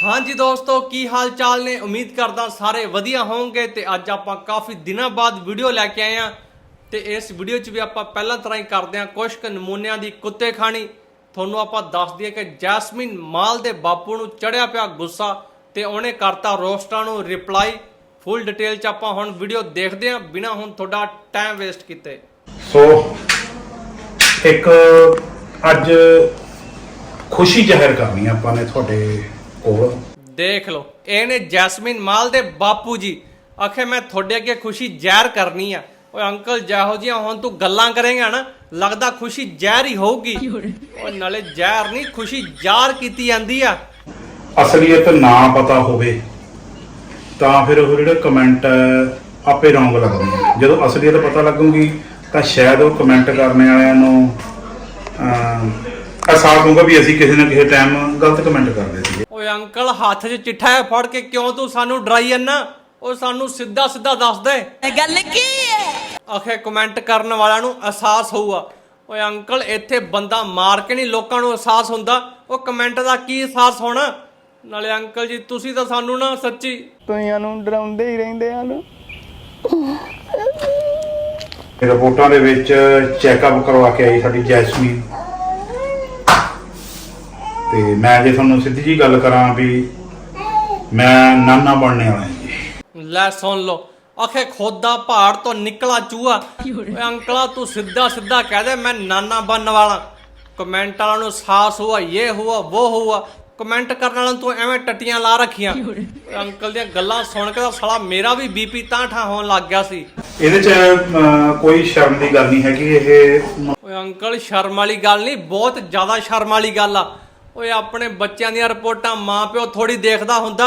ਹਾਂਜੀ ਦੋਸਤੋ, ਕੀ ਹਾਲ ਚਾਲ ਨੇ? ਉਮੀਦ ਕਰਦਾ ਸਾਰੇ ਵਧੀਆ ਹੋਵੋਗੇ ਤੇ ਅੱਜ ਆਪਾਂ ਕਾਫੀ ਦਿਨਾਂ ਬਾਅਦ ਵੀਡੀਓ ਲੈ ਕੇ ਆਏ ਆ ਤੇ ਇਸ ਵੀਡੀਓ 'ਚ ਵੀ ਆਪਾਂ ਪਹਿਲਾਂ ਤਰ੍ਹਾਂ ਹੀ ਕਰਦੇ ਆ ਕੁਝ ਕੁ ਨਮੂਨਿਆਂ ਦੀ ਕੁੱਤੇ ਖਾਣੀ। ਤੁਹਾਨੂੰ ਆਪਾਂ ਦੱਸ ਦਈਏ ਕਿ ਜੈਸਮਿਨ ਮਾਲ ਦੇ ਬਾਪੂ ਨੂੰ ਚੜਿਆ ਪਿਆ ਗੁੱਸਾ ਤੇ ਉਹਨੇ ਕਰਤਾ ਰੋਸਟਾਂ ਨੂੰ ਰਿਪਲਾਈ ਫੁੱਲ ਡਿਟੇਲ 'ਚ ਆਪਾਂ ਹੁਣ ਵੀਡੀਓ ਦੇਖਦੇ ਆ ਬਿਨਾ ਹੁਣ ਤੁਹਾਡਾ ਟਾਈਮ ਵੇਸਟ ਕੀਤੇ। ਸੋ, ਇੱਕ ਅੱਜ ਖੁਸ਼ੀ ਜ਼ਾਹਿਰ ਕਰਨੀ ਆਪਾਂ ਨੇ ਤੁਹਾਡੇ ਕੋਲ ਦੇਖ ਲਓ ਇਹ ਨੇ ਜੈਸਮਿਨ ਮਾਲ ਦੇ ਬਾਪੂ ਜੀ। ਆਖੇ ਮੈਂ ਤੁਹਾਡੇ ਅੱਗੇ ਖੁਸ਼ੀ ਜ਼ਾਹਿਰ ਕਰਨੀ ਆ। ਓਏ ਅੰਕਲ ਜਿਹੋ ਜਿਹੀਆਂ ਹੁਣ ਤੂੰ ਗੱਲਾਂ ਕਰੇਂਗਾ ਨਾ ਲੱਗਦਾ ਖੁਸ਼ੀ ਜ਼ਾਹਿਰ ਹੀ ਹੋਊਗੀ। ਓਏ ਨਾਲੇ ਜ਼ਾਹਿਰ ਨਹੀਂ ਖੁਸ਼ੀ ਜ਼ਾਹਰ ਕੀਤੀ ਜਾਂਦੀ ਆ। ਅਸਲੀਅਤ ਨਾ ਪਤਾ ਹੋਵੇ ਤਾਂ ਫਿਰ ਉਹ ਜਿਹੜੇ ਕਮੈਂਟ ਆਪੇ ਰੌਂਗ ਲੱਗਦੇ ਜਦੋਂ ਅਸਲੀਅਤ ਪਤਾ ਲੱਗੂਗੀ ਤਾਂ ਸ਼ਾਇਦ ਉਹ ਕਮੈਂਟ ਕਰਨ ਵਾਲਿਆਂ ਨੂੰ ਅਹਿਸਾਸ ਹੋਊਗਾ ਵੀ ਅਸੀਂ ਕਿਸੇ ਨਾ ਕਿਸੇ ਟਾਈਮ ਗਲਤ ਕਮੈਂਟ ਕਰਦੇ ਸੀਗੇ। ਓਏ ਅੰਕਲ ਹੱਥ 'ਚ ਚਿੱਠਾ ਹੈ ਫੜ ਕੇ ਕਿਉਂ ਤੂੰ ਸਾਨੂੰ ਡਰਾਈ ਜਾਂਦਾ? ਉਹ ਸਾਨੂੰ ਸਿੱਧਾ ਸਿੱਧਾ ਦੱਸ ਦੇ ਗੱਲ ਕੀ ਹੈ? ਆਖੇ ਕਮੈਂਟ ਕਰਨ ਵਾਲਿਆਂ ਨੂੰ ਅਹਿਸਾਸ ਹੋਊਗਾ। ਓਏ ਅੰਕਲ ਇੱਥੇ ਬੰਦਾ ਮਾਰ ਕੇ ਨਹੀਂ ਲੋਕਾਂ ਨੂੰ ਅਹਿਸਾਸ ਹੁੰਦਾ। ਉਹ ਕਮੈਂਟ ਦਾ ਕੀ ਅਹਿਸਾਸ ਹੋਣਾ? ਨਾਲੇ ਅੰਕਲ ਜੀ ਤੁਸੀਂ ਤਾਂ ਸਾਨੂੰ ਨਾ ਸੱਚੀ ਤੁਈਆਂ ਨੂੰ ਡਰਾਉਂਦੇ ਹੀ ਰਹਿੰਦੇ ਹਨ ਰਿਪੋਰਟਾਂ ਦੇ ਵਿੱਚ ਚੈੱਕਅਪ ਕਰਵਾ ਕੇ ਆਈ ਸਾਡੀ ਜੈਸਮੀਨ। ਤੇ ਮੈਂ ਜੇ ਤੁਹਾਨੂੰ ਸਿੱਧੀ ਜੀ ਗੱਲ ਕਰਾਂ ਵੀ ਮੈਂ ਨਾਨਾ ਬਣਨੇ ਵਾਲਾ ਜੀ। ਲੈ ਸੁਣ ਲਓ ਆਖੇ ਖੁਦ ਪਹਾੜ ਤੋਂ ਨਿਕਲਾ ਚੂਹਾ। ਓਏ ਅੰਕਲਾ ਤੂੰ ਸਿੱਧਾ ਸਿੱਧਾ ਕਹਿ ਦੇ ਮੈਂ ਨਾਨਾ ਬਣਨ ਵਾਲਾ। ਕਮੈਂਟ ਵਾਲਿਆਂ ਨੂੰ ਸਾਹਸ ਹੋਆ ਇਹ ਹੋਆ ਉਹ ਹੋਆ। ਕਮੈਂਟ ਕਰਨ ਵਾਲਿਆਂ ਨੂੰ ਤੂੰ ਐਵੇਂ ਟੱਟੀਆਂ ਲਾ ਰੱਖੀਆਂ। ਓਏ ਅੰਕਲ ਦੀਆਂ ਗੱਲਾਂ ਸੁਣ ਕੇ ਤਾਂ ਸਾਲਾ ਮੇਰਾ ਵੀ ਬੀਪੀ ਤਾਂ ਠਾ ਹੋਣ ਲੱਗ ਗਿਆ ਸੀ। ਇਹਦੇ 'ਚ ਅਮ, ਕੋਈ ਸ਼ਰਮ ਦੀ ਗੱਲ ਨਹੀਂ ਹੈਗੀ ਇਹ ਓਏ ਅੰਕਲ ਸ਼ਰਮ ਵਾਲੀ ਗੱਲ ਨਹੀਂ ਬਹੁਤ ਜ਼ਿਆਦਾ ਸ਼ਰਮ ਵਾਲੀ ਗੱਲ ਆ। ਓਏ ਆਪਣੇ ਬੱਚਿਆਂ ਦੀਆਂ ਰਿਪੋਰਟਾਂ ਮਾਂ ਪਿਓ ਥੋੜੀ ਦੇਖਦਾ ਹੁੰਦਾ,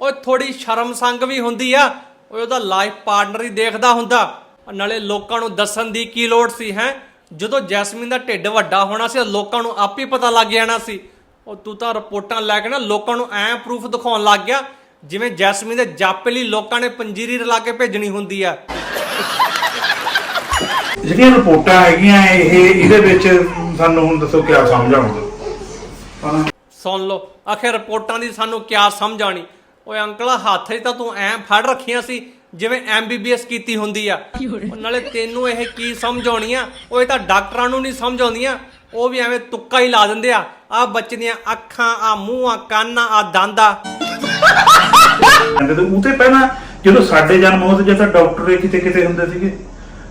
ਓਏ ਥੋੜੀ ਸ਼ਰਮ ਸੰਗ ਵੀ ਹੁੰਦੀ ਆ, ਓਏ ਉਹਦਾ ਲਾਈਫ ਪਾਰਟਨਰ ਹੀ ਦੇਖਦਾ ਹੁੰਦਾ। ਨਾਲੇ ਲੋਕਾਂ ਨੂੰ ਦੱਸਣ ਦੀ ਕੀ ਲੋੜ ਸੀ, ਹੈ? ਜਦੋਂ ਜੈਸਮੀਨ ਦਾ ਢਿੱਡ ਵੱਡਾ ਹੋਣਾ ਸੀ ਲੋਕਾਂ ਨੂੰ ਆਪ ਹੀ ਪਤਾ ਲੱਗ ਜਾਣਾ ਸੀ। ਉਹ ਤੂੰ ਤਾਂ ਰਿਪੋਰਟਾਂ ਲੈ ਕੇ ਨਾ ਲੋਕਾਂ ਨੂੰ ਐ ਪ੍ਰੂਫ ਦਿਖਾਉਣ ਲੱਗ ਗਿਆ, ਜਿਵੇਂ ਜੈਸਮੀਨ ਦੇ ਜਾਪੇ ਲਈ ਲੋਕਾਂ ਨੇ ਪੰਜੀਰੀ ਰਲਾ ਕੇ ਭੇਜਣੀ ਹੁੰਦੀ ਆ। ਜਿਹੜੀਆਂ ਰਿਪੋਰਟਾਂ ਹੈਗੀਆਂ, ਇਹ ਇਹਦੇ ਵਿੱਚ ਸਾਨੂੰ ਹੁਣ ਦੱਸੋ ਕਿਆ ਸਮਝ ਆਉਂਦਾ। ਸੁਣ ਲਓ, ਆਖਿਰ ਰਿਪੋਰਟਾਂ ਦੀ ਸਾਨੂੰ ਕਿਆ ਸਮਝ ਆਣੀ ਓਏ ਅੰਕਲ ਹੱਥ 'ਚ ਤਾਂ ਤੂੰ ਐਂ ਫੜ ਰੱਖੀਆਂ ਸੀ, ਜਿਵੇਂ ਐਮਬੀਬੀਐਸ ਕੀਤੀ ਹੁੰਦੀ ਆ। ਨਾਲੇ ਤੈਨੂੰ ਇਹ ਕੀ ਸਮਝ ਆਉਣੀ ਆ? ਓਏ ਤਾਂ ਡਾਕਟਰਾਂ ਨੂੰ ਨਹੀਂ ਸਮਝ ਆਉਂਦੀਆਂ। ਉਹ ਵੀ ਐਵੇਂ ਤੁੱਕਾ ਹੀ ਲਾ ਦਿੰਦੇ ਆ। ਆ ਬੱਚੇ ਦੀਆਂ ਅੱਖਾਂ ਆ ਮੂੰਹ ਆ ਕੰਨ ਆ ਦੰਦ ਆ। ਤੇ ਉਹ ਪਹਿਲਾਂ ਜਦੋਂ ਸਾਡੇ ਜਨਮ ਹੋਏ ਤੇ ਤਾਂ ਡਾਕਟਰ ਕਿਤੇ ਕਿਤੇ ਹੁੰਦੇ ਸੀਗੇ।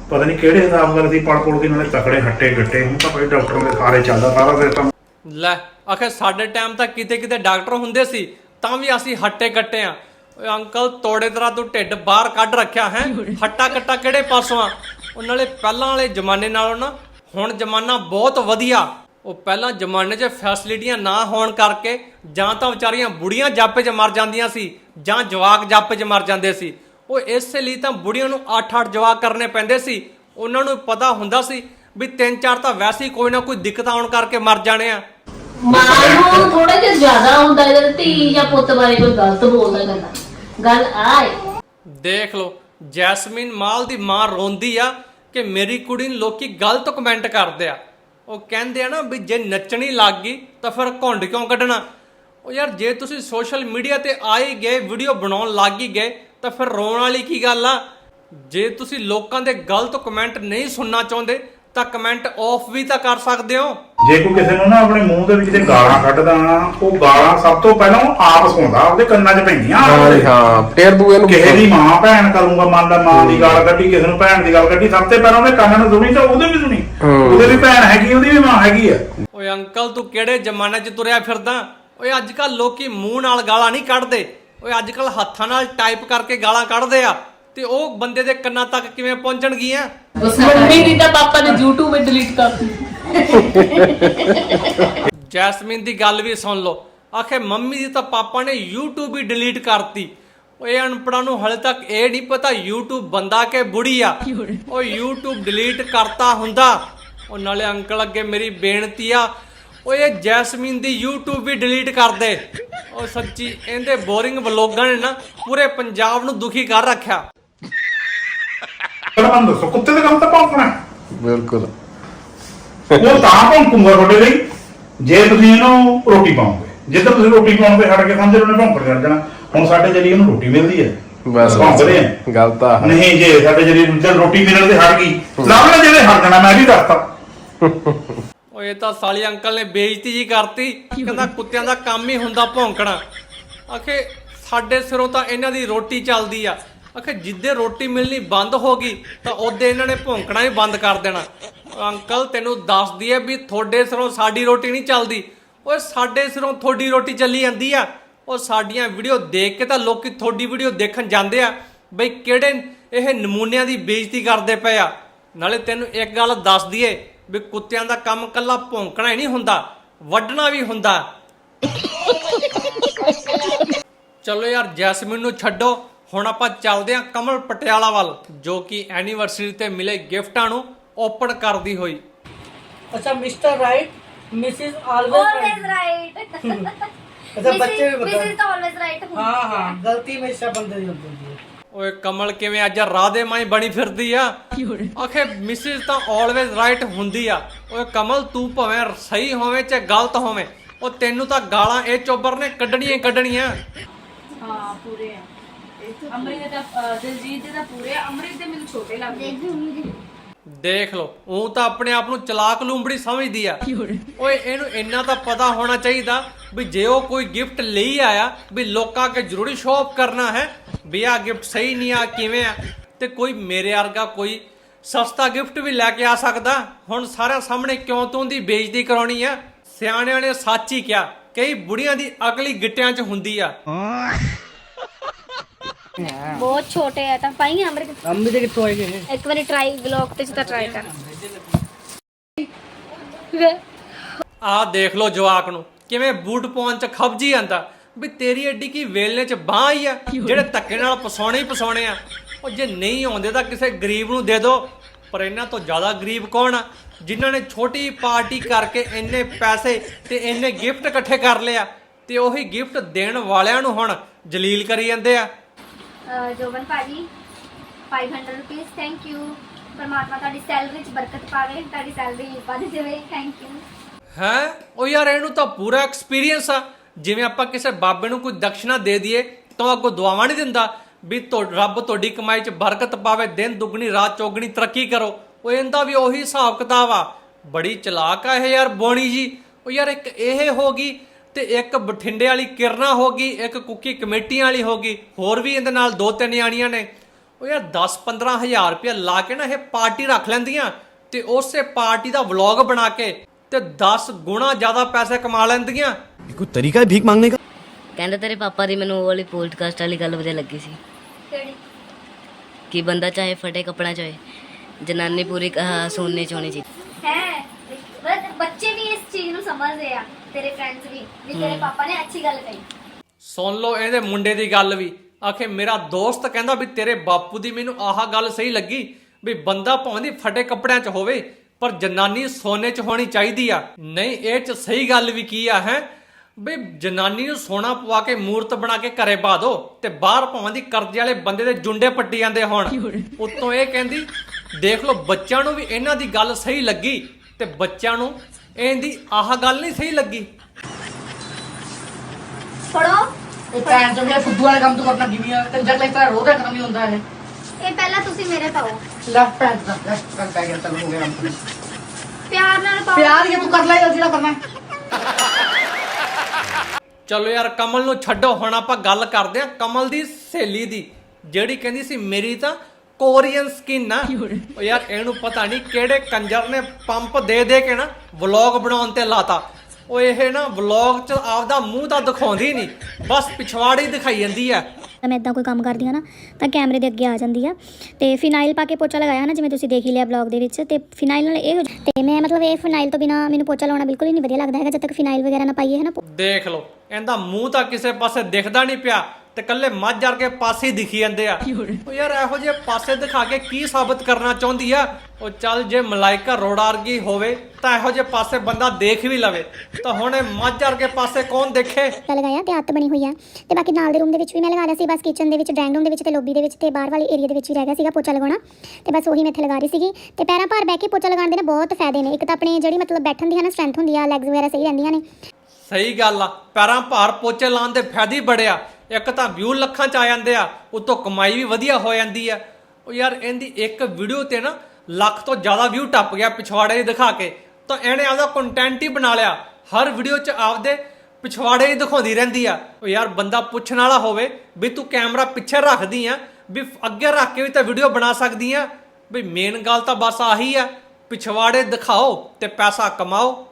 ਪਤਾ ਨਹੀਂ ਕਿਹੜੇ ਹਿਸਾਬ ਨਾਲ ਸੀ ਪੜ ਪੜ ਕੇ ਨਾਲੇ ਤਕੜੇ ਹੱਟੇ ਗੱਟੇ ਹੁਣ ਤਾਂ ਕੋਈ ਡਾਕਟਰ ਦੇ ਸਾਰੇ ਚੱਲਦਾ, ਸਾਰਾ ਸਿਸਟਮ। ਲੈ, ਆਖਿਰ ਸਾਡੇ ਟਾਈਮ ਤਾਂ ਕਿਤੇ ਕਿਤੇ ਡਾਕਟਰ ਹੁੰਦੇ ਸੀ, ਤਾਂ ਵੀ ਅਸੀਂ ਹੱਟੇ ਕੱਟੇ ਆ। ਓਏ ਅੰਕਲ, ਤੋੜੇ ਤਰ੍ਹਾਂ ਤੂੰ ਢਿੱਡ ਬਾਹਰ ਕੱਢ ਰੱਖਿਆ, ਹੈ? ਹੱਟਾ ਕੱਟਾ ਕਿਹੜੇ ਪਾਸੋਂ ਆ? ਉਹ ਨਾਲੇ ਪਹਿਲਾਂ ਵਾਲੇ ਜ਼ਮਾਨੇ ਨਾਲੋਂ ਨਾ, ਹੁਣ ਜ਼ਮਾਨਾ ਬਹੁਤ ਵਧੀਆ। ਉਹ ਪਹਿਲਾਂ ਜ਼ਮਾਨੇ 'ਚ ਫੈਸਿਲਿਟੀਆਂ ਨਾ ਹੋਣ ਕਰਕੇ, ਜਾਂ ਤਾਂ ਵਿਚਾਰੀਆਂ ਬੁੜੀਆਂ ਜਾਪੇ 'ਚ ਮਰ ਜਾਂਦੀਆਂ ਸੀ, ਜਾਂ ਜਵਾਕ ਜਾਪੇ 'ਚ ਮਰ ਜਾਂਦੇ ਸੀ। ਉਹ ਇਸੇ ਲਈ ਤਾਂ ਬੁੜੀਆਂ ਨੂੰ 8-8 ਜਵਾਕ ਕਰਨੇ ਪੈਂਦੇ ਸੀ। ਉਹਨਾਂ ਨੂੰ ਪਤਾ ਹੁੰਦਾ ਸੀ ਵੀ ਤਿੰਨ ਚਾਰ ਤਾਂ ਵੈਸੇ ਹੀ ਕੋਈ ਨਾ ਕੋਈ ਦਿੱਕਤ ਆਉਣ ਕਰਕੇ ਮਰ ਜਾਣੇ ਆ। ਮਾਂ ਨੂੰ ਥੋੜਾ ਜਿਹਾ ਜ਼ਿਆਦਾ ਹੁੰਦਾ ਜਦ ਧੀ ਜਾਂ ਪੁੱਤ ਬਾਰੇ ਕੋਈ ਗਲਤ ਬੋਲਦਾ ਕਹਿੰਦਾ ਗੱਲ ਆਏ ਦੇਖ ਲਓ, ਜੈਸਮਿਨ ਮਾਲ ਦੀ ਮਾਂ ਰੋਂਦੀ ਆ ਕਿ ਮੇਰੀ ਕੁੜੀ ਨੂੰ ਲੋਕੀ ਗਲਤ ਕਮੈਂਟ ਕਰਦੇ ਆ। ਉਹ ਕਹਿੰਦੇ ਆ ਨਾ ਵੀ ਜੇ ਨੱਚਣੀ ਲੱਗ ਗਈ ਤਾਂ ਫਿਰ ਘੁੰਡ ਕਿਉਂ ਕੱਢਣਾ? ਉਹ ਯਾਰ, ਜੇ ਤੁਸੀਂ ਸੋਸ਼ਲ ਮੀਡੀਆ ਤੇ ਆ ਹੀ ਗਏ ਵੀਡੀਓ ਬਣਾਉਣ ਲੱਗ ਹੀ ਗਏ, ਤਾਂ ਫਿਰ ਰੋਣ ਵਾਲੀ ਕੀ ਗੱਲ ਆ? ਜੇ ਤੁਸੀਂ ਲੋਕਾਂ ਦੇ ਗਲਤ ਕਮੈਂਟ ਨਹੀਂ ਸੁਣਨਾ ਚਾਹੁੰਦੇ ਤਾਂ ਕਮੈਂਟ ਆਫ ਵੀ ਤਾਂ ਕਰ ਸਕਦੇ ਹੋ। ਜੇ ਕੋਈ ਕਿਸੇ ਨੂੰ ਨਾ ਆਪਣੇ ਮੂੰਹ ਦੇ ਵਿੱਚ ਤੇ ਗਾਲਾਂ ਕੱਢਦਾ ਉਹ ਗਾਲਾਂ ਸਭ ਤੋਂ ਪਹਿਲਾਂ ਉਹ ਆਪ ਸੁਣਦਾ ਉਹਦੇ ਕੰਨਾਂ 'ਚ ਪੈਂਦੀਆਂ। ਹਾਂ ਹਾਂ ਫੇਰ ਦੂਏ ਨੂੰ ਕਿਸੇ ਦੀ ਮਾਂ ਭੈਣ ਕਰੂੰਗਾ ਮੰਨ ਲਾ ਮਾਂ ਦੀ ਗਾਲ ਕੱਢੀ ਕਿਸੇ ਨੂੰ ਭੈਣ ਦੀ ਗਾਲ ਕੱਢੀ ਸਭ ਤੋਂ ਪਹਿਲਾਂ ਉਹਦੇ ਕੰਨ ਨੂੰ ਸੁਣੀ ਤਾਂ ਉਹਦੇ ਵੀ ਸੁਣੀ। ਉਹਦੇ ਵੀ ਭੈਣ ਹੈਗੀ ਉਹਦੀ ਵੀ ਮਾਂ ਹੈਗੀ ਆ। ਓਏ ਅੰਕਲ ਤੂੰ ਕਿਹੜੇ ਜ਼ਮਾਨੇ 'ਚ ਤੁਰਿਆ ਫਿਰਦਾ? ਓਏ ਅੱਜ ਕੱਲ ਲੋਕੀ ਮੂੰਹ ਨਾਲ ਗਾਲਾਂ ਨਹੀਂ ਕੱਢਦੇ। ਓਏ ਅੱਜ ਕੱਲ ਹੱਥਾਂ ਨਾਲ ਟਾਈਪ ਕਰਕੇ ਗਾਲਾਂ ਕੱਢਦੇ ਆ। ਤੇ ਉਹ ਬੰਦੇ ਦੇ ਕੰਨਾਂ ਤੱਕ ਕਿਵੇਂ ਪਹੁੰਚਣਗੀਆਂ? ਮੰਮੀ ਦੀ ਤਾਂ ਪਾਪਾ ਨੇ YouTube ਵਿੱਚ ਡਿਲੀਟ ਕਰਤੀ। ਜੈਸਮੀਨ ਦੀ ਗੱਲ ਵੀ ਸੁਣ ਲਓ। ਆਖੇ ਮੰਮੀ ਦੀ ਤਾਂ ਪਾਪਾ ਨੇ YouTube ਹੀ ਡਿਲੀਟ ਕਰਤੀ। ਓਏ ਅਨਪੜਾਂ ਨੂੰ ਹਲੇ ਤੱਕ ਇਹ ਨਹੀਂ ਪਤਾ YouTube ਬੰਦਾ ਕਿ ਬੁੜੀ ਆ। ਉਹ YouTube ਡਿਲੀਟ ਕਰਤਾ ਹੁੰਦਾ। ਉਹ ਨਾਲੇ ਅੰਕਲ ਅੱਗੇ ਮੇਰੀ ਬੇਨਤੀ ਆ। ਓਏ ਇਹ ਜੈਸਮੀਨ ਦੀ YouTube ਵੀ ਡਿਲੀਟ ਕਰ ਦੇ। ਉਹ ਸੱਚੀ ਇਹਦੇ ਬੋਰਿੰਗ ਵਲੋਗਾਂ ਨੇ ਨਾ ਪੂਰੇ ਪੰਜਾਬ ਨੂੰ ਦੁਖੀ ਕਰ ਰੱਖਿਆ। ਪਹਿਲਾਂ ਮੈਨੂੰ ਦੱਸੋ ਕੁੱਤੇ ਦੇ ਕੰਮ ਤਾਂ ਭੌਂਕਣਾ ਹੈ। ਬਿਲਕੁਲ। ਉਹ ਤਾਂ ਭੌਂਕੂਗਾ ਤੁਹਾਡੇ ਲਈ। ਜੇ ਤੁਸੀਂ ਇਹਨੂੰ ਰੋਟੀ ਪਾਓਗੇ ਜਿੱਦਾਂ ਤੁਸੀਂ ਰੋਟੀ ਪਾਉਣ ਤੇ ਹਟ ਕੇ ਸਮਝ ਲਓ ਉਹਨੇ ਭੌਂਕੜ ਕਰ ਜਾਣਾ। ਹੁਣ ਸਾਡੇ ਜਰੀ ਉਹਨੂੰ ਰੋਟੀ ਮਿਲਦੀ ਹੈ। ਬਸ ਭੌਂਕਦੇ ਆ। ਗੱਲ ਤਾਂ ਆਹ। ਨਹੀਂ ਜੇ ਸਾਡੇ ਜਰੀ ਜਦ ਰੋਟੀ ਮਿਲਣ ਤੇ ਹਟ ਗਈ ਲਾਉਣਾ ਜਿਹੜੇ ਹਟ ਜਾਣਾ ਮੈਂ ਵੀ ਦੱਸਤਾ। ਇਹ ਤਾਂ ਸਾਲੀ ਅੰਕਲ ਨੇ ਬੇਇੱਜ਼ਤੀ ਜੀ ਕਰਤੀ। ਕਹਿੰਦਾ ਕੁੱਤਿਆਂ ਦਾ ਕੰਮ ਹੀ ਹੁੰਦਾ ਭੌਂਕਣਾ। ਆਖੇ ਸਾਡੇ ਸਿਰੋਂ ਤਾਂ ਇਹਨਾਂ ਦੀ ਰੋਟੀ ਚੱਲਦੀ ਆ। ਆਖੇ, ਜਿੱਦੇ ਰੋਟੀ ਮਿਲਣੀ ਬੰਦ ਹੋ ਗਈ, ਤਾਂ ਉਹਦੇ ਇਹਨਾਂ ਨੇ ਭੌਂਕਣਾ ਹੀ ਬੰਦ ਕਰ ਦੇਣਾ। ਅੰਕਲ, ਤੈਨੂੰ ਦੱਸਦੀ ਦਈਏ ਵੀ ਤੁਹਾਡੇ ਸਿਰੋਂ ਸਾਡੀ ਰੋਟੀ ਨਹੀਂ ਚੱਲਦੀ। ਓਏ, ਸਾਡੇ ਸਿਰੋਂ ਤੁਹਾਡੀ ਰੋਟੀ ਚੱਲੀ ਜਾਂਦੀ ਆ। ਉਹ ਸਾਡੀਆਂ ਵੀਡੀਓ ਦੇਖ ਕੇ ਤਾਂ ਲੋਕੀ ਤੁਹਾਡੀ ਵੀਡੀਓ ਦੇਖਣ ਜਾਂਦੇ ਆ। ਬਈ, ਕਿਹੜੇ ਇਹ ਨਮੂਨਿਆਂ ਦੀ ਬੇਇੱਜ਼ਤੀ ਕਰਦੇ ਪਏ ਆ। ਨਾਲੇ ਤੈਨੂੰ ਇੱਕ ਗੱਲ ਦੱਸ ਦਈਏ ਵੀ ਕੁੱਤਿਆਂ ਦਾ ਕੰਮ ਕੱਲਾ ਭੌਂਕਣਾ ਹੀ ਨਹੀਂ ਹੁੰਦਾ, ਵੱਢਣਾ ਵੀ ਹੁੰਦਾ। ਚਲੋ ਯਾਰ, ਜੈਸਮੀਨ ਨੂੰ ਛੱਡੋ। ਹੁਣ ਆਪਾਂ ਚੱਲਦੇ ਹਾਂ ਕਮਲ ਪਟਿਆਲਾ ਵੱਲ ਜੋ ਕਿ ਐਨੀਵਰਸਰੀ ਤੇ ਮਿਲੇ ਗਿਫਟਾਂ ਨੂੰ ਓਪਨ ਕਰਦੀ ਹੋਈ। ਅੱਛਾ mister right missus always right ਅੱਛਾ ਬੱਚੇ ਵੀ ਬਤਾ ਮਿਸਿਸ ਆਲਵੇਜ਼ ਰਾਈਟ ਹਾਂ ਹਾਂ। ਗਲਤੀ ਹਮੇਸ਼ਾ ਬੰਦੇ ਦੀ ਹੁੰਦੀ ਓਏ ਕਮਲ ਕਿਵੇਂ ਅੱਜ ਰਾਦੇ ਮਾਈ ਬਣੀ ਫਿਰਦੀ ਆ? ਆਖੇ ਮਿਸਿਸ ਤਾਂ ਆਲਵੇਜ਼ ਰਾਈਟ ਹੁੰਦੀ ਆ। ਓਏ ਕਮਲ ਤੂੰ ਭਾਵੇਂ ਸਹੀ ਹੋਵੇਂ ਚਾਹੇ ਗਲਤ ਹੋਵੇਂ ਉਹ ਤੈਨੂੰ ਤਾਂ ਗਾਲਾਂ ਇਹ ਚੋਬਰ ਨੇ ਕੱਢਣੀਆਂ ਕੱਢਣੀਆਂ। ਹਾਂ ਪੂਰੇ ਆ। ਅੰਮ੍ਰਿਤ ਦੇ ਤਾਂ ਅਹ, ਦਿਲਜੀਤ ਦੇ ਤਾਂ ਪੂਰੇ ਆ। ਅੰਮ੍ਰਿਤ ਦੇ ਮੈਨੂੰ ਛੋਟੇ ਲੱਗਦੇ। ਦੇਖ ਲਓ ਉਹ ਤਾਂ ਆਪਣੇ ਆਪ ਨੂੰ ਚਲਾਕ ਲੂੰਬੜੀ ਸਮਝਦੀ ਆ। ਓਏ ਇਹਨੂੰ ਇੰਨਾ ਤਾਂ ਪਤਾ ਹੋਣਾ ਚਾਹੀਦਾ ਵੀ ਜੇ ਉਹ ਕੋਈ ਗਿਫਟ ਲਈ ਆਇਆ ਵੀ ਲੋਕਾਂ ਕੇ ਜ਼ਰੂਰੀ ਸ਼ੋਅ ਕਰਨਾ ਹੈ ਵੀ ਆ ਗਿਫਟ ਸਹੀ ਨਹੀਂ ਆ ਕਿਵੇਂ ਆ ਤੇ ਕੋਈ ਮੇਰੇ ਵਰਗਾ ਕੋਈ ਸਸਤਾ ਗਿਫਟ ਵੀ ਲੈ ਕੇ ਆ ਸਕਦਾ। ਹੁਣ ਸਾਰਿਆਂ ਸਾਹਮਣੇ ਕਿਉਂ ਤੂੰ ਦੀ ਬੇਇੱਜ਼ਤੀ ਕਰਾਉਣੀ ਆ? ਸਿਆਣਿਆਂ ਨੇ ਸੱਚ ਹੀ ਕਿਹਾ ਕਈ ਬੁੜੀਆਂ ਦੀ ਅਗਲੀ ਗਿੱਟਿਆਂ 'ਚ ਹੁੰਦੀ ਆ। ਬਹੁਤ ਛੋਟੇ ਆ ਤਾਂ ਪਾਈ ਅੰਮ੍ਰਿਤ? ਅੰਮ੍ਰਿਤ ਦੇ ਕਿੱਥੋਂ ਆਏ ਗਏ ਇੱਕ ਵਾਰੀ ਟਰਾਈ ਵਲੌਗ ਤੇ ਤਾਂ ਟਰਾਈ ਕਰ। ਆਹ ਦੇਖ ਲਓ ਜਵਾਕ ਨੂੰ ਕਿਵੇਂ ਬੂਟ ਪਾਉਣ ਚ ਖਪਜੀ ਜਾਂਦਾ। ਵੀ ਤੇਰੀ ਐਡੀ ਕੀ ਵੇਲਣੇ ਚ ਬਾਹ ਹੀ ਆ ਜਿਹੜੇ ਧੱਕੇ ਨਾਲ ਪਸਾਉਣੇ ਹੀ ਪਸਾਉਣੇ ਆ। ਉਹ ਜੇ ਨਹੀਂ ਆਉਂਦੇ ਤਾਂ ਕਿਸੇ ਗਰੀਬ ਨੂੰ ਦੇ ਦਿਓ ਪਰ ਇਹਨਾਂ ਤੋਂ ਜ਼ਿਆਦਾ ਗਰੀਬ ਕੌਣ ਆ? ਜਿਨ੍ਹਾਂ ਨੇ ਛੋਟੀ ਪਾਰਟੀ ਕਰਕੇ ਇੰਨੇ ਪੈਸੇ ਤੇ ਇੰਨੇ ਗਿਫਟ ਇਕੱਠੇ ਕਰ ਲਿਆ ਤੇ ਉਹੀ ਗਿਫਟ ਦੇਣ ਵਾਲਿਆਂ ਨੂੰ ਹੁਣ ਜਲੀਲ ਕਰੀ ਜਾਂਦੇ ਆ। ਜੋਬਨ ਭਾਜੀ 500 ਰੁਪਏ ਥੈਂਕ ਯੂ ਪਰਮਾਤਮਾ ਤੁਹਾਡੀ ਸੈਲਰੀ ਚ ਬਰਕਤ ਪਾਵੇ, ਤੁਹਾਡੀ ਸੈਲਰੀ ਵਧ ਜਾਵੇ ਥੈਂਕ ਯੂ ਹੈ? ਉਹ ਯਾਰ, ਇਹਨੂੰ ਤਾਂ ਪੂਰਾ ਐਕਸਪੀਰੀਅੰਸ ਆ। ਜਿਵੇਂ ਆਪਾਂ ਕਿਸੇ ਬਾਬੇ ਨੂੰ ਕੋਈ ਦਕਸ਼ਨਾ ਦੇ ਦਈਏ, ਤਾਂ ਅੱਗੋਂ ਦੁਆਵਾਂ ਨਹੀਂ ਦਿੰਦਾ। ਵੀ ਤੁਹਾ- ਰੱਬ ਤੁਹਾਡੀ ਕਮਾਈ 'ਚ ਬਰਕਤ ਪਾਵੇ, ਦਿਨ, ਦੁੱਗਣੀ, ਰਾਤ, ਚੌਗਣੀ, ਤਰੱਕੀ ਕਰੋ। ਉਹ ਇਹਦਾ ਵੀ ਉਹੀ ਹਿਸਾਬ ਕਿਤਾਬ ਆ। ਬੜੀ ਚਲਾਕ ਆ ਇਹ ਯਾਰ ਬੋਣੀ ਜੀ। ਉਹ ਯਾਰ ਇੱਕ ਇਹ ਹੋ ਗਈ ਤੇ ਇੱਕ ਬਠਿੰਡੇ ਵਾਲੀ ਕਿਰਨਾ ਹੋ ਗਈ ਇੱਕ ਕੁੱਕੀ ਕਮੇਟੀਆਂ ਵਾਲੀ ਹੋ ਗਈ ਹੋਰ ਵੀ ਇਹਦੇ ਨਾਲ ਦੋ ਤਿੰਨ ਜਾਣੀਆਂ ਨੇ। ਉਹ ਯਾਰ 10-15000 ਰੁਪਏ ਲਾ ਕੇ ਨਾ ਇਹ ਪਾਰਟੀ ਰੱਖ ਲੈਂਦੀਆਂ ਤੇ ਉਸੇ ਪਾਰਟੀ ਦਾ ਵਲੌਗ ਬਣਾ ਕੇ ਤੇ 10 ਗੁਣਾ ਜ਼ਿਆਦਾ ਪੈਸੇ ਕਮਾ ਲੈਂਦੀਆਂ। ਕੋਈ ਤਰੀਕਾ ਹੈ ਭੀਖ ਮੰਗਣੇ ਦਾ? ਕਹਿੰਦੇ ਤੇਰੇ ਪਾਪਾ ਦੀ ਮੈਨੂੰ ਉਹ ਵਾਲੀ ਪੋਡਕਾਸਟ ਵਾਲੀ ਗੱਲ ਵਧੀਆ ਲੱਗੀ ਸੀ। ਕਿਹੜੀ? ਕਿ ਬੰਦਾ ਚਾਹੇ ਫਟੇ ਕੱਪੜਾ ਚਾਹੇ ਜਨਾਨੀ ਪੂਰੀ ਸੋਨੇ ਚ ਚਾਹੀਦੀ। ਹੈ? ਬਸ ਬੱਚੇ ਵੀ ਇਸ ਚੀਜ਼ ਨੂੰ ਸਮਝਦੇ ਆ ਤੇਰੇ ਫਰੈਂਡਸ ਵੀ ਵੀ ਤੇਰੇ ਪਾਪਾ ਨੇ ਅੱਛੀ ਗੱਲ ਕਹੀ। ਸੁਣ ਲਓ ਇਹਦੇ ਮੁੰਡੇ ਦੀ ਗੱਲ ਵੀ। ਆਖੇ ਮੇਰਾ ਦੋਸਤ ਕਹਿੰਦਾ ਵੀ ਤੇਰੇ ਬਾਪੂ ਦੀ ਮੈਨੂੰ ਆਹ ਗੱਲ ਸਹੀ ਲੱਗੀ ਵੀ ਬੰਦਾ ਭਾਵੇਂ ਦੀ ਫਟੇ ਕੱਪੜਿਆਂ 'ਚ ਹੋਵੇ ਪਰ ਜਨਾਨੀ ਸੋਨੇ 'ਚ ਹੋਣੀ ਚਾਹੀਦੀ ਆ। ਨਹੀਂ ਇਹ 'ਚ ਸਹੀ ਗੱਲ ਵੀ ਕੀ ਆ ਹੈ? ਵੀ ਜਨਾਨੀ ਨੂੰ ਸੋਨਾ ਪਵਾ ਕੇ ਮੂਰਤ ਬਣਾ ਕੇ ਘਰੇ ਪਾ ਦੋ ਤੇ ਬਾਹਰ ਭਾਵੇਂ ਦੀ ਕਰਜ਼ੇ ਵਾਲੇ ਬੰਦੇ ਦੇ ਜੁੰਡੇ ਪੱਟੀ ਜਾਂਦੇ ਹੁਣ? ਉਤੋਂ ਇਹ ਕਹਿੰਦੀ ਦੇਖ ਲਓ ਬੱਚਿਆਂ ਨੂੰ ਵੀ ਇਹਨਾਂ ਦੀ ਗੱਲ ਸਹੀ ਲੱਗੀ ਤੇ ਬੱਚਿਆਂ ਨੂੰ ਇਹਦੀ ਆਹ ਗੱਲ ਨਹੀਂ ਸਹੀ ਲੱਗੀ। ਫੜੋ। ਇਹ ਭੈਣ ਚੋਂ ਮੇਰੇ ਫੁੱਦੂ ਵਾਲੇ ਕੰਮ ਤੋਂ ਕਰਨਾ ਕਿਵੇਂ ਆ ਕੰਜਰ ਲਈ ਤਾਂ ਰੋਜ਼ ਦਾ ਕੰਮ ਹੀ ਹੁੰਦਾ ਹੈ ਇਹ ਪਹਿਲਾਂ ਤੁਸੀਂ ਮੇਰੇ ਪਾਓ ਲੈ ਭੈਣ ਦਾ ਲੈ ਕਰ ਪੈ ਗਿਆ ਚਲੋ ਹੋ ਗਿਆ ਕੰਮ ਪਿਆਰ ਨਾਲ ਪਾਓ। ਪਿਆਰ ਇਹ ਤੂੰ ਕਰ ਲੈ ਜਿਹੜਾ ਕਰਨਾ। ਹੈ ਚਲੋ ਯਾਰ ਕਮਲ ਨੂੰ ਛੱਡੋ ਹੁਣ ਆਪਾਂ ਗੱਲ ਕਰਦੇ ਆ ਕਮਲ ਦੀ ਸਹੇਲੀ ਦੀ। ਜਿਹੜੀ ਕਹਿੰਦੀ ਸੀ ਮੇਰੀ ਤਾਂ ਕੋਰੀਅਨ ਸਕਿਨ ਆ ਉਹ ਯਾਰ ਇਹਨੂੰ ਪਤਾ ਨਹੀਂ ਕਿਹੜੇ ਕੰਜਰ ਨੇ ਪੰਪ ਦੇ ਦੇ ਕੇ ਨਾ ਵਲੌਗ ਬਣਾਉਣ ਤੇ ਲਾਤਾ। ਉਹ ਇਹ ਨਾ ਵਲੌਗ 'ਚ ਆਪਦਾ ਮੂੰਹ ਤਾਂ ਦਿਖਾਉਂਦੀ ਨਹੀਂ ਬਸ ਪਿਛਵਾੜੀ ਦਿਖਾਈ ਜਾਂਦੀ ਆ ਤਾਂ ਮੈਂ ਇਦਾਂ ਕੋਈ ਕੰਮ ਕਰਦੀ ਹਾਂ ਨਾ ਤਾਂ ਕੈਮਰੇ ਦੇ ਅੱਗੇ ਆ ਜਾਂਦੀ ਆ। ਤੇ ਫਿਨਾਈਲ ਪਾ ਕੇ ਪੋਚਾ ਲਗਾਇਆ ਨਾ ਜਿਵੇਂ ਤੁਸੀਂ ਦੇਖ ਹੀ ਲਿਆ ਬਲੌਗ ਦੇ ਵਿੱਚ ਤੇ ਫਿਨਾਈਲ ਨਾਲ ਇਹ ਤੇ ਮੈਂ ਮਤਲਬ ਇਹ ਫਿਨਾਈਲ ਤੋਂ ਬਿਨਾ ਮੈਨੂੰ ਪੋਚਾ ਲਾਉਣਾ ਬਿਲਕੁਲ ਹੀ ਨਹੀਂ ਵਧੀਆ ਲੱਗਦਾ ਹੈਗਾ ਜਦ ਤੱਕ ਫਿਨਾਈਲ ਵਗੈਰਾ ਨਾ ਪਾਈਏ ਹੈ ਨਾ ਦੇਖ ਲਓ ਇਹਦਾ ਮੂੰਹ ਤਾਂ ਕਿਸੇ ਪਾਸੇ ਦਿਖਦਾ ਨਹੀਂ ਪਿਆ। ਤੇ ਕੱਲੇ ਮੱਝ ਵਰਗੇ ਪਾਸੇ ਹੀ ਦਿਖੀ ਜਾਂਦੇ ਆ। ਉਹ ਯਾਰ ਇਹੋ ਜਿਹੇ ਪਾਸੇ ਦਿਖਾ ਕੇ ਕੀ ਸਾਬਤ ਕਰਨਾ ਚਾਹੁੰਦੀ ਆ? ਉਹ ਚੱਲ ਜੇ ਮਲਾਈਕਾ ਰੋੜਾ ਵਰਗੀ ਹੋਵੇ ਤਾਂ ਇਹੋ ਜਿਹੇ ਪਾਸੇ ਬੰਦਾ ਦੇਖ ਵੀ ਲਵੇ। ਤਾਂ ਹੁਣ ਇਹ ਮੱਝ ਵਰਗੇ ਪਾਸੇ ਕੌਣ ਦੇਖੇ? ਪੋਚਾ ਲਗਾਇਆ ਤੇ ਆਦਤ ਬਣੀ ਹੋਈ ਆ। ਤੇ ਬਾਕੀ ਨਾਲ ਦੇ ਰੂਮ ਦੇ ਵਿੱਚ ਵੀ ਮੈਂ ਲਗਾ ਲਿਆ ਸੀ ਬਸ ਕਿਚਨ ਦੇ ਵਿੱਚ ਡਰਾਇੰਗ ਰੂਮ ਦੇ ਵਿੱਚ ਤੇ ਲੌਬੀ ਦੇ ਵਿੱਚ ਤੇ ਬਾਹਰ ਵਾਲੇ ਏਰੀਆ ਦੇ ਵਿੱਚ ਵੀ ਰਹਿ ਗਿਆ ਸੀਗਾ ਪੋਚਾ ਲਗਾਉਣਾ। ਤੇ ਬਸ ਉਹੀ ਮੈਂ ਇੱਥੇ ਲਗਾ ਰਹੀ ਸੀਗੀ। ਤੇ ਪੈਰਾਂ ਭਾਰ ਬਹਿ ਕੇ ਪੋਚਾ ਲਗਾਉਣ ਦੇ ਨਾ ਬਹੁਤ ਫਾਇਦੇ ਨੇ। ਇੱਕ ਤਾਂ ਆਪਣੀ ਜਿਹੜੀ ਮਤਲਬ ਬੈਠਣ ਦੀ ਹੈ ਨਾ ਸਟਰੈਂਥ ਹੁੰਦੀ ਆ ਲੈਗਸ ਵਗੈਰਾ ਸਹੀ ਰਹਿੰਦੀਆਂ ਨੇ। ਸਹੀ ਗੱਲ ਆ। ਪੈਰਾਂ ਭਾਰ ਪੋਚੇ ਲਾਉਣ ਦੇ ਫਾਇਦੇ ਹੀ ਬੜਿਆ ਇੱਕ ਤਾਂ ਵਿਊ ਲੱਖਾਂ ਚ ਆ ਜਾਂਦੇ ਆ, ਉਤੋਂ ਕਮਾਈ ਵੀ ਵਧੀਆ ਹੋ ਜਾਂਦੀ ਆ। ਉਹ ਯਾਰ ਇਹਦੀ ਇੱਕ ਵੀਡੀਓ ਤੇ ਨਾ ਲੱਖ ਤੋਂ ਜ਼ਿਆਦਾ ਵਿਊ ਟੱਪ ਗਿਆ ਪਿਛਵਾੜੇ ਦਿਖਾ ਕੇ। ਤਾਂ ਇਹਨੇ ਆਪਦਾ ਕੰਟੈਂਟ ਹੀ ਬਣਾ ਲਿਆ। ਹਰ ਵੀਡੀਓ 'ਚ ਆਪਦੇ ਪਿਛਵਾੜੇ ਹੀ ਦਿਖਾਉਂਦੀ ਰਹਿੰਦੀ ਆ। ਉਹ ਯਾਰ ਬੰਦਾ ਪੁੱਛਣ ਵਾਲਾ ਹੋਵੇ ਵੀ ਤੂੰ ਕੈਮਰਾ ਪਿੱਛੇ ਰੱਖਦੀ ਆ, ਵੀ ਅੱਗੇ ਰੱਖ ਕੇ ਵੀ ਤਾਂ ਵੀਡੀਓ ਬਣਾ ਸਕਦੀ ਆ। ਵੀ ਮੇਨ ਗੱਲ ਤਾਂ ਬਸ ਆਹੀ ਆ, ਪਿਛਵਾੜੇ ਦਿਖਾਓ ਤੇ ਪੈਸਾ ਕਮਾਓ।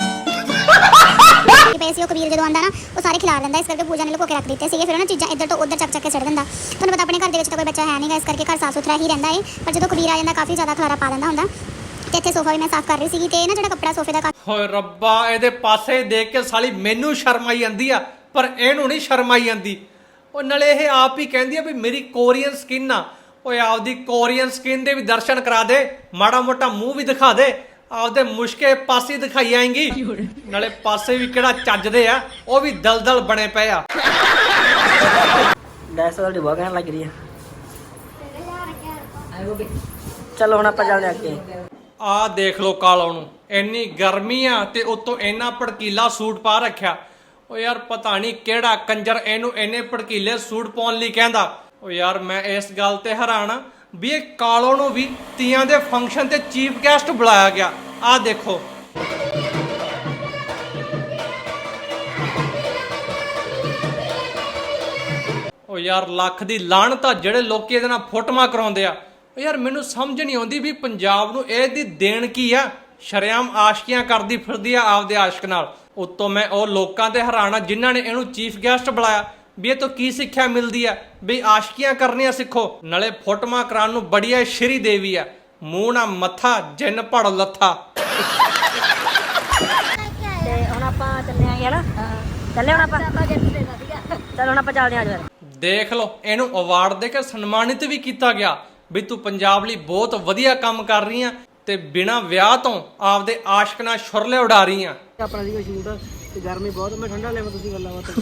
ਕਿ ਪਏ ਸੀ, ਉਹ ਕਬੀਰ ਜਦੋਂ ਆਂਦਾ ਨਾ, ਉਹ ਸਾਰੇ ਖਿਲਾ ਲੈਂਦਾ, ਇਸ ਕਰਕੇ ਪੂਜਾ ਨੇ ਲੁਕੋ ਕੇ ਰੱਖ ਦਿੱਤੇ ਸੀਗੇ, ਫਿਰ ਉਹਨਾਂ ਚੀਜ਼ਾਂ ਇੱਧਰ ਤੋਂ ਉੱਧਰ ਚੱਕ ਚੱਕ ਕੇ ਛੱਡ ਦਿੰਦਾ। ਤੁਹਾਨੂੰ ਪਤਾ ਆਪਣੇ ਘਰ ਦੇ ਵਿੱਚ ਤਾਂ ਕੋਈ ਬੱਚਾ ਹੈ ਨਹੀਂਗਾ, ਇਸ ਕਰਕੇ ਘਰ ਸਾਫ਼ ਸੁਥਰਾ ਹੀ ਰਹਿੰਦਾ ਏ ਪਰ ਜਦੋਂ ਕਬੀਰ ਆ ਜਾਂਦਾ, ਕਾਫੀ ਜ਼ਿਆਦਾ ਖਲਾਰਾ ਪਾ ਦਿੰਦਾ ਹੁੰਦਾ। ਤੇ ਇੱਥੇ ਸੋਫਾ ਵੀ ਮੈਂ ਸਾਫ਼ ਕਰ ਰਹੀ ਸੀਗੀ, ਤੇ ਨਾ ਜਿਹੜਾ ਕੱਪੜਾ ਸੋਫੇ ਦਾ ਹੋਏ ਰੱਬਾ, ਇਹਦੇ ਪਾਸੇ ਦੇਖ ਕੇ ਸਾਲੀ ਮੈਨੂੰ ਸ਼ਰਮ ਆਈ ਜਾਂਦੀ ਆ, ਪਰ ਇਹਨੂੰ ਨਹੀਂ ਸ਼ਰਮ ਆਈ ਜਾਂਦੀ। ਉਹ ਨਾਲੇ ਇਹ ਆਪ ਹੀ ਕਹਿੰਦੀ ਆ ਵੀ ਮੇਰੀ ਕੋਰੀਅਨ ਸਕਿਨ ਆ, ਓਏ ਆਪਦੀ ਕੋਰੀਅਨ ਸਕਿਨ ਦੇ ਵੀ ਦਰਸ਼ਨ ਕਰਾ ਦੇ, ਮਾੜਾ ਮੋਟਾ ਮੂੰਹ ਵੀ ਦਿਖਾ ਦੇ ਆਪਦੇ ਮੁਸ਼ਕੇ ਪਾਸੇ ਦਿਖਾਈ ਆਏਂਗੀ। ਨਾਲੇ ਪਾਸੇ ਵੀ ਕਿਹੜਾ ਚੱਜਦੇ ਆ ਉਹ ਵੀ ਦਲਦਲ ਬਣੇ ਪਏ ਆ। ਡੈਸ ਤੁਹਾਡੀ ਬਹੁਤ ਕਹਿਣ ਲੱਗ ਰਹੀ ਹੈ ਚਲੋ ਹੁਣ ਆਪਾਂ ਚੱਲਦੇ ਅੱਗੇ। ਆਹ ਦੇਖ ਲੋ ਕਾਲੋ ਨੂੰ ਇੰਨੀ ਗਰਮੀ ਆ ਤੇ ਉਤੋਂ ਇੰਨਾ ਭੜਕੀਲਾ ਸੂਟ ਪਾ ਰੱਖਿਆ। ਓ ਯਾਰ ਪਤਾ ਨਹੀਂ ਕਿਹੜਾ ਕੰਜਰ ਇਹਨੂੰ ਇੰਨੇ ਭੜਕੀਲੇ ਸੂਟ ਪਾਉਣ ਲਈ ਕਹਿੰਦਾ। ਓ ਯਾਰ ਮੈਂ ਇਸ ਗੱਲ ਤੇ ਹੈਰਾਨ ਆ ਵੀ ਇਹ ਕਾਲੋ ਨੂੰ ਵੀ ਤੀਆਂ ਦੇ ਫੰਕਸ਼ਨ ਤੇ ਚੀਫ ਗੈਸਟ ਬੁਲਾਇਆ ਗਿਆ। ਆਹ ਦੇਖੋ। ਓ ਯਾਰ, ਲੱਖ ਦੀ ਲਾਹਣਤ ਆ, ਜਿਹੜੇ ਲੋਕੀ ਇਹਦੇ ਨਾਲ ਫੋਟੋਆਂ ਕਰਾਉਂਦੇ ਆ। ਓ ਯਾਰ, ਮੈਨੂੰ ਸਮਝ ਨਹੀਂ ਆਉਂਦੀ ਵੀ ਪੰਜਾਬ ਨੂੰ ਇਹਦੀ ਦੇਣ ਕੀ ਆ। ਸ਼ਰਿਆਮ ਆਸ਼ਕੀਆਂ ਕਰਦੀ ਫਿਰਦੀ ਆ ਆਪਦੇ ਆਸ਼ਕ ਨਾਲ। ਉਤੋਂ ਮੈਂ ਉਹ ਲੋਕਾਂ ਤੇ ਹੈਰਾਨ ਆ, ਜਿਨ੍ਹਾਂ ਨੇ ਇਹਨੂੰ ਚੀਫ ਗੈਸਟ ਬੁਲਾਇਆ, ਵੀ ਇਹ ਤੋਂ ਕੀ ਸਿੱਖਿਆ ਮਿਲਦੀ ਆ? ਵੀ ਆਸ਼ਕੀਆਂ ਕਰਨੀਆਂ ਸਿੱਖੋ। ਨਾਲੇ ਫੋਟੋਆਂ ਕਰਾਉਣ ਨੂੰ ਬੜੀਆ ਸ਼੍ਰੀ ਦੇਵੀ ਆ। ਮੂੰਹ ਨਾ ਮੱਥਾ ਜਿੰਨ ਪੜ ਲੱਥਾ। ਤੇ ਹੁਣ ਆਪਾਂ ਚੱਲੇ ਆਂਗੇ ਨਾ ਚੱਲੇ ਹੁਣ ਆਪਾਂ? ਚਲੋ ਹੁਣ ਆਪਾਂ ਚੱਲਦੇ ਆਂ ਅੱਜ ਫਿਰ। ਦੇਖ ਲਓ ਇਹਨੂੰ ਅਵਾਰਡ ਦੇ ਕੇ ਸਨਮਾਨਿਤ ਵੀ ਕੀਤਾ ਗਿਆ ਵੀ ਤੂੰ ਪੰਜਾਬ ਲਈ ਬਹੁਤ ਵਧੀਆ ਕੰਮ ਕਰ ਰਹੀ ਆ ਤੇ ਬਿਨਾਂ ਵਿਆਹ ਤੋਂ ਆਪਦੇ ਆਸ਼ਕ ਨਾਲ ਛੁਰਲੇ ਉਡਾ ਰਹੀ ਆ। ਆਪਣਾ ਦੀ ਸ਼ੂਟ ਤੇ ਗਰਮੀ ਬਹੁਤ ਮੈਂ ਠੰਡਾ ਲਿਆ ਤੁਸੀਂ ਗੱਲਾਂ ਬਾਤਾਂ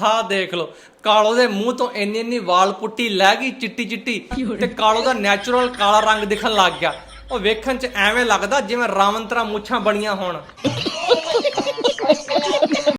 ਹਾਂ ਦੇਖ ਲਓ। ਕਾਲੋ ਦੇ ਮੂੰਹ ਤੋਂ ਇੰਨੀ ਇੰਨੀ ਵਾਲ ਪੁੱਟੀ ਲੈ ਗਈ ਚਿੱਟੀ ਚਿੱਟੀ ਤੇ ਕਾਲੋ ਦਾ ਨੈਚੁਰਲ ਕਾਲਾ ਰੰਗ ਦਿਖਣ ਲੱਗ ਗਿਆ। ਉਹ ਵੇਖਣ ਚ ਐਵੇਂ ਲੱਗਦਾ ਜਿਵੇਂ ਰਾਵਣ ਰਾਵੰਤਰਾ ਮੁੱਛਾਂ ਬਣੀਆਂ ਹੋਣ।